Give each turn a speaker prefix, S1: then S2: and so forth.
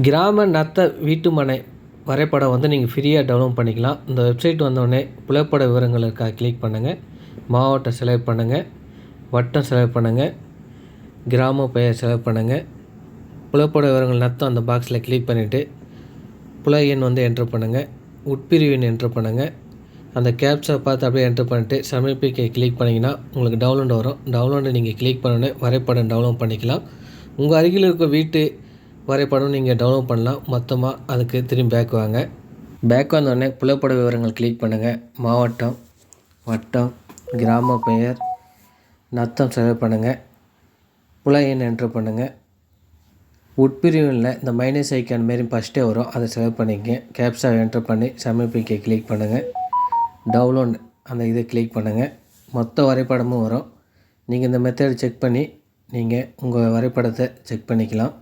S1: கிராம நத்த வீட்டுமனை வரைபடம் வந்து நீங்கள் ஃப்ரீயாக டவுன்லோட் பண்ணிக்கலாம். இந்த வெப்சைட் வந்தோடனே புலப்பட விவரங்களுக்காக கிளிக் பண்ணுங்கள் மாவட்டம் செலக்ட் பண்ணுங்கள் வட்டம் செலக்ட் பண்ணுங்கள் கிராம பெயர் செலக்ட் பண்ணுங்கள் புலப்பட விவரங்கள் நத்தம் அந்த பாக்ஸில் கிளிக் பண்ணிவிட்டு புல எண் வந்து என்ட்ரு பண்ணுங்கள் உட்பிரிவு எண் என்ட்ரு பண்ணுங்கள் அந்த கேப்ஸை பார்த்து அப்படியே என்ட்ரு பண்ணிட்டு சமர்ப்பிக்க கிளிக் பண்ணிங்கன்னா உங்களுக்கு டவுன்லோட் வரும். டவுன்லோடு நீங்கள் கிளிக் பண்ணோன்னே வரைபடம் டவுன்லோட் பண்ணிக்கலாம். உங்கள் அருகில் இருக்க வீட்டு வரைபடம் நீங்கள் டவுன்லோட் பண்ணலாம். மொத்தமாக அதுக்கு திரும்பி பேக் வாங்க. பேக் வந்தோடனே புலப்பட விவரங்கள் கிளிக் பண்ணுங்கள் மாவட்டம் வட்டம் கிராம பெயர் நத்தம் செலவு பண்ணுங்கள் புல எண் என்ட்ரு பண்ணுங்கள் உட்பிரிவில் இந்த மைனஸ் ஐக்கான் மாரி ஃபஸ்ட்டே வரும். அதை செலக்ட் பண்ணிக்கங்க. கேப்ஸாக என்ட்ரு பண்ணி சமர்ப்பிக்க கிளிக் பண்ணுங்கள் டவுன்லோட் அந்த இதை கிளிக் பண்ணுங்கள் மொத்த வரைபடமும் வரும். நீங்கள் இந்த மெத்தட் செக் பண்ணி நீங்கள் உங்கள் வரைபடத்தை செக் பண்ணிக்கலாம்.